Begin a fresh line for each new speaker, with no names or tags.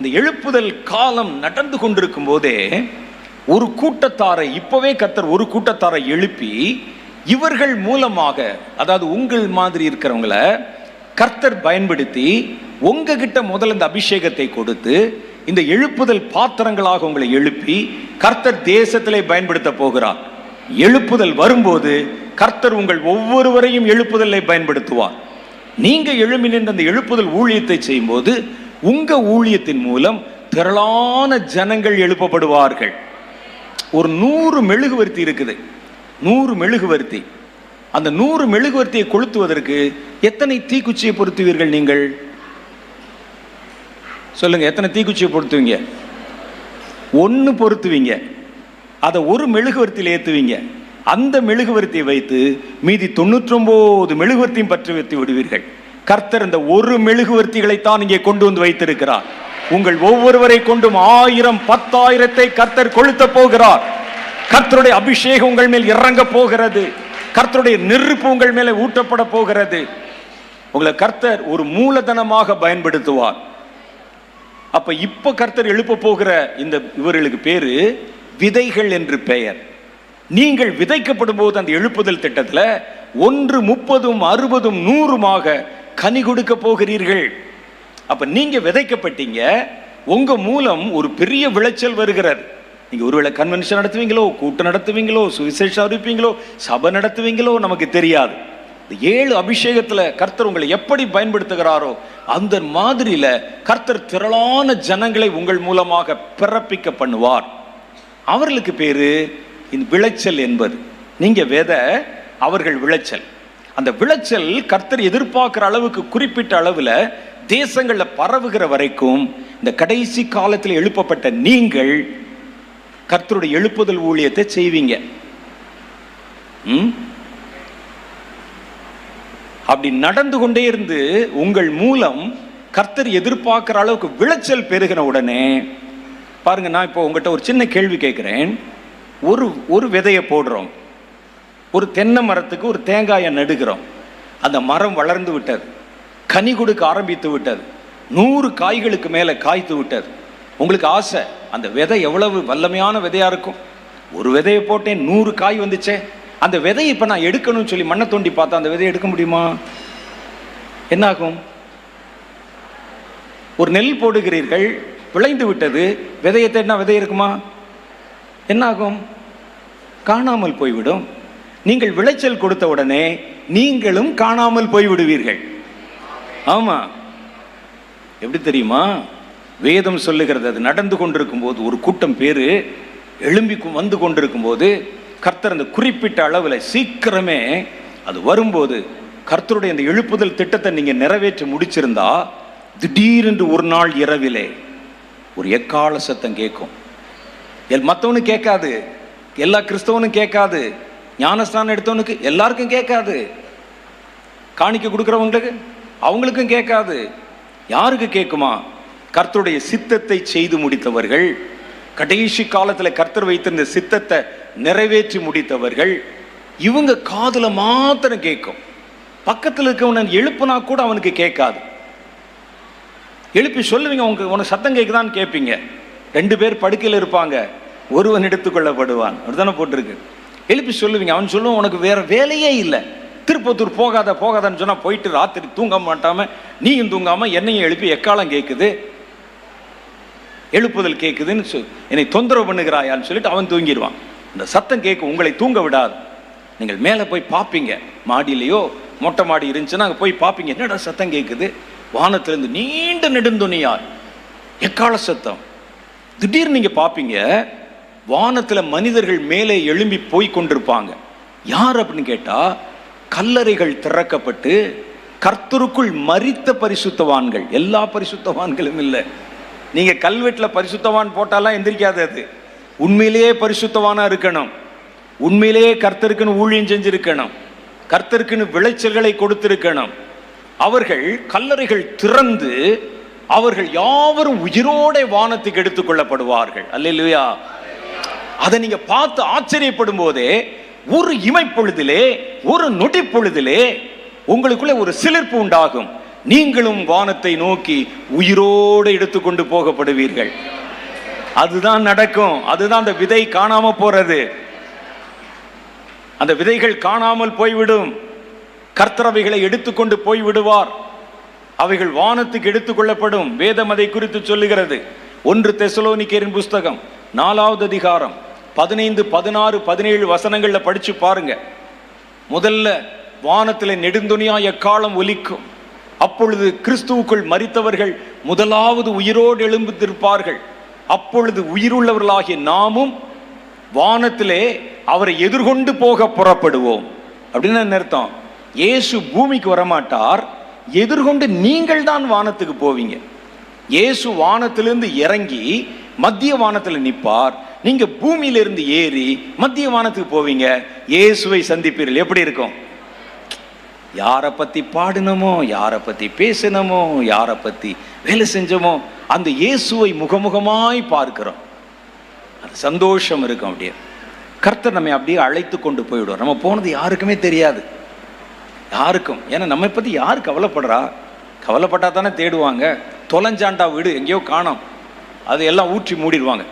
இந்த எழுப்புதல் காலம் நடந்து கொண்டிருக்கும் போதே ஒரு கூட்டத்தாரை இப்பவே கர்த்தர் ஒரு கூட்டத்தாரை எழுப்பி இவர்கள் மூலமாக அதாவது உங்கள் மாதிரி இருக்கிறவங்கள கர்த்தர் பயன்படுத்தி உங்ககிட்ட முதல்ல இந்த அபிஷேகத்தை கொடுத்து இந்த எழுப்புதல் பாத்திரங்களாக உங்களை எழுப்பி கர்த்தர் தேசத்திலே பயன்படுத்த போகிறார். எழுப்புதல் வரும்போது கர்த்தர் உங்கள் ஒவ்வொருவரையும் எழுப்புதலை பயன்படுத்துவார். நீங்க எழும்பி நின்ற அந்த எழுப்புதல் ஊழியத்தை செய்யும்போது உங்க ஊழியத்தின் மூலம் திரளான ஜனங்கள் எழுப்பப்படுவார்கள். ஒரு நூறு மெழுகுவர்த்தி இருக்குது. நூறு மெழுகுவர்த்தி. அந்த நூறு மெழுகுவர்த்தியை கொளுத்துவதற்கு எத்தனை தீக்குச்சியை பொருத்துவீர்கள் நீங்கள்? சொல்லுங்க எத்தனை தீக்குச்சியை பொருத்துவீங்க? ஒன்று பொருத்துவீங்க. அதை ஒரு மெழுகுவர்த்தியில் ஏற்றுவீங்க அந்த மெழுகுவர்த்தியை வைத்து மீதி தொண்ணூற்றொம்போது மெழுகுவர்த்தியும் பற்றி வைத்து விடுவீர்கள். கர்த்தர் இந்த ஒரு மெழுகுவர்த்திகளைத்தான் இங்கே கொண்டு வந்து வைத்திருக்கிறார். உங்கள் ஒவ்வொருவரை கொண்டும் ஆயிரம் பத்தாயிரத்தை கர்த்தர் கொளுத்த போகிறார். கர்த்தருடைய அபிஷேகம் உங்கள் மேல் இறங்க போகிறது. கர்த்தருடைய நெருப்பு உங்கள் மேலே ஊட்டப்பட போகிறது. உங்களை கர்த்தர் ஒரு மூலதனமாக பயன்படுத்துவார். அப்ப இப்ப கர்த்தர் எழுப்ப போகிற இந்த இவர்களுக்கு பேரு விதைகள் என்று பெயர். நீங்கள் விதைக்கப்படும் போது அந்த எழுப்புதல் திட்டத்தில் ஒன்று முப்பதும் அறுபதும் நூறுமாக கனி கொடுக்க போகிறீர்கள். அப்போ நீங்கள் விதைக்கப்பட்டீங்க. உங்கள் மூலம் ஒரு பெரிய விளைச்சல் வருகிறது. நீங்கள் ஒருவேளை கன்வென்ஷன் நடத்துவீங்களோ கூட்டம் நடத்துவீங்களோ சுவிசேஷம் அறிவிப்பீங்களோ சபை நடத்துவீங்களோ நமக்கு தெரியாது. இந்த ஏழு அபிஷேகத்தில் கர்த்தர் உங்களை எப்படி பயன்படுத்துகிறாரோ அந்த மாதிரியில கர்த்தர் திரளான ஜனங்களை உங்கள் மூலமாக பிறப்பிக்க பண்ணுவார். அவர்களுக்கு பேரு இந்த விளைச்சல் என்பது. நீங்கள் விதை அவர்கள் விளைச்சல். அந்த விளைச்சல் கர்த்தர் எதிர்பார்க்குற அளவுக்கு குறிப்பிட்ட அளவில் தேசங்களில் பரவுகிற வரைக்கும் இந்த கடைசி காலத்தில் எழுப்பப்பட்ட நீங்கள் கர்த்தருடைய எழுப்புதல் ஊழியத்தை செய்வீங்க. ம்? அப்படி நடந்து கொண்டே இருந்து உங்கள் மூலம் கர்த்தர் எதிர்பார்க்குற அளவுக்கு விளைச்சல் பெருகின உடனே பாருங்க நான் இப்போ உங்கள்கிட்ட ஒரு சின்ன கேள்வி கேட்குறேன். ஒரு ஒரு விதையை போடுறோம். ஒரு தென்னை மரத்துக்கு ஒரு தேங்காயை நடுகிறோம். அந்த மரம் வளர்ந்து விட்டது. கனி கொடுக்க ஆரம்பித்து விட்டது. நூறு காய்களுக்கு மேலே காய்த்து விட்டது. உங்களுக்கு ஆசை அந்த விதை எவ்வளவு வல்லமையான விதையாக இருக்கும்? ஒரு விதையை போட்டேன் நூறு காய் வந்துச்சே. அந்த விதையை இப்போ நான் எடுக்கணும்னு சொல்லி மண்ணை தோண்டி பார்த்தா அந்த விதையை எடுக்க முடியுமா? என்னாகும்? ஒரு நெல் போடுகிறீர்கள் விளைந்து விட்டது. விதையை தேடினா விதை இருக்குமா? என்னாகும்? காணாமல் போய்விடும். நீங்கள் விளைச்சல் கொடுத்த உடனே நீங்களும் காணாமல் போய்விடுவீர்கள். ஆமா. எப்படி தெரியுமா? வேதம் சொல்லுகிறது அது நடந்து கொண்டிருக்கும் போது ஒரு கூட்டம் பேரு எழும்பி வந்து கொண்டிருக்கும் போது கர்த்தர் அந்த குறிப்பிட்ட அளவில் சீக்கிரமே அது வரும்போது கர்த்தருடைய அந்த எழுப்புதல் திட்டத்தை நீங்க நிறைவேற்றி முடிச்சிருந்தா திடீரென்று ஒரு நாள் இரவிலே ஒரு எக்கால சத்தம் கேட்கும். எல் மற்றவனும் கேட்காது. எல்லா கிறிஸ்தவனும் கேட்காது. ஞானஸ்தானம் எடுத்தவனுக்கு எல்லாருக்கும் கேட்காது. காணிக்க கொடுக்குறவங்களுக்கு அவங்களுக்கும் கேட்காது. யாருக்கு கேட்குமா? கர்த்தருடைய சித்தத்தை செய்து முடித்தவர்கள் கடைசி காலத்தில் கர்த்தர் வைத்திருந்த சித்தத்தை நிறைவேற்றி முடித்தவர்கள் இவங்க காதில் மாத்திரம் கேட்கும். பக்கத்தில் இருக்கவன எழுப்புனா கூட அவனுக்கு கேட்காது. எழுப்பி சொல்லுவீங்க உங்க உனக்கு சத்தம் கேட்குதான்னு கேட்பீங்க. ரெண்டு பேர் படுக்கையில் இருப்பாங்க ஒருவன் எடுத்துக்கொள்ளப்படுவான். அப்படிதானே போட்டிருக்கு? எழுப்பி சொல்லுவீங்க. அவன் சொல்லுவான் உனக்கு வேற வேலையே இல்லை. திருப்பத்தூர் போகாத போகாதன்னு சொன்னால் போயிட்டு ராத்திரி தூங்க மாட்டாம நீயும் தூங்காம என்னையும் எழுப்பி எக்காலம் கேட்குது எழுப்புதல் கேட்குதுன்னு சொல் என்னை தொந்தரவு பண்ணுகிறாயான்னு சொல்லிட்டு அவன் தூங்கிடுவான். இந்த சத்தம் கேட்கும் உங்களை தூங்க விடாது. நீங்கள் மேலே போய் பார்ப்பீங்க மாடியிலையோ மொட்டை மாடி இருந்துச்சுன்னா அங்கே போய் பார்ப்பீங்க என்னடா சத்தம் கேட்குது வானத்திலிருந்து நீண்ட நெடுந்துணியார் எக்கால சத்தம்? திடீர்னு நீங்கள் பார்ப்பீங்க வானத்தில் மனிதர்கள் மேலே எழும்பி போய் கொண்டிருப்பாங்க. யார் அப்படின்னு கேட்டால் கல்லறைகள் திறக்கப்பட்டு கர்த்தருக்குள் மறித்த பரிசுத்தவான்கள். எல்லா பரிசுத்தவான்களும் இல்லை. நீங்கள் கல்வெட்டில் பரிசுத்தவான் போட்டாலாம் எந்திரிக்காது அது. உண்மையிலேயே பரிசுத்தவானாக இருக்கணும். உண்மையிலேயே கர்த்தருக்குன்னு ஊழியம் செஞ்சிருக்கணும். கர்த்தருக்குன்னு விளைச்சல்களை கொடுத்திருக்கணும். அவர்கள் கல்லறைகள் திறந்து அவர்கள் யாவரும் உயிரோட வானத்துக்கு எடுத்துக்கொள்ளப்படுவார்கள் அல்ல இல்லையா அதை நீங்க பார்த்து ஆச்சரியப்படும் போதே ஒரு இமைப்பொழுதிலே ஒரு நொடி பொழுதிலே உங்களுக்குள்ள ஒரு சிலிர்ப்பு உண்டாகும். நீங்களும் வானத்தை நோக்கி உயிரோடு எடுத்துக்கொண்டு போகப்படுவீர்கள். அதுதான் நடக்கும். அதுதான் அந்த விதை காணாம போறது. அந்த விதைகள் காணாமல் போய்விடும். கர்த்தரவைகளை எடுத்துக்கொண்டு போய் விடுவார் அவைகள் வானத்துக்கு எடுத்துக்கொள்ளப்படும் வேதம் அதை குறித்து சொல்லுகிறது. ஒன்று தெசலோனிக்கேரின் புஸ்தகம் நாலாவது அதிகாரம். பதினைந்து பதினாறு பதினேழு வசனங்களில் படித்து பாருங்க. முதல்ல வானத்தில் நெடுந்துணியா எக்காலம் ஒலிக்கும். அப்பொழுது கிறிஸ்துவுக்குள் மரித்தவர்கள் முதலாவது உயிரோடு எழும்பித்திருப்பார்கள் அப்பொழுது உயிருள்ளவர்களாகிய நாமும் வானத்திலே அவரை எதிர்கொண்டு போக புறப்படுவோம். அப்படின்னு என்ன அர்த்தம்? இயேசு பூமிக்கு வரமாட்டார். எதிர்கொண்டு நீங்கள் தான் வானத்துக்கு போவீங்க. இயேசு வானத்திலிருந்து இறங்கி மத்திய வானத்தில் நிற்பார். நீங்க பூமியிலிருந்து ஏறி மத்திய வானத்துக்கு போவீங்க. இயேசுவை சந்திப்பீர்கள். எப்படி இருக்கும்? யாரை பத்தி பாடினமோ யாரை பத்தி பேசினமோ யாரை பத்தி வேலை செஞ்சோமோ அந்த இயேசுவை முகமுகமாய் பார்க்கிறோம். அது சந்தோஷம் இருக்கும் அப்படியே. கர்த்தர் நம்மை அப்படியே அழைத்து கொண்டு போயிடுவோம் நம்ம போனது யாருக்குமே தெரியாது. யாருக்கும்? ஏன்னா நம்மை பற்றி யார் கவலைப்படுறா? கவலைப்பட்டா தானே தேடுவாங்க. தொலைஞ்சாண்டா வீடு எங்கேயோ காணோம். அது எல்லாம் ஊற்றி மூடிடுவாங்க.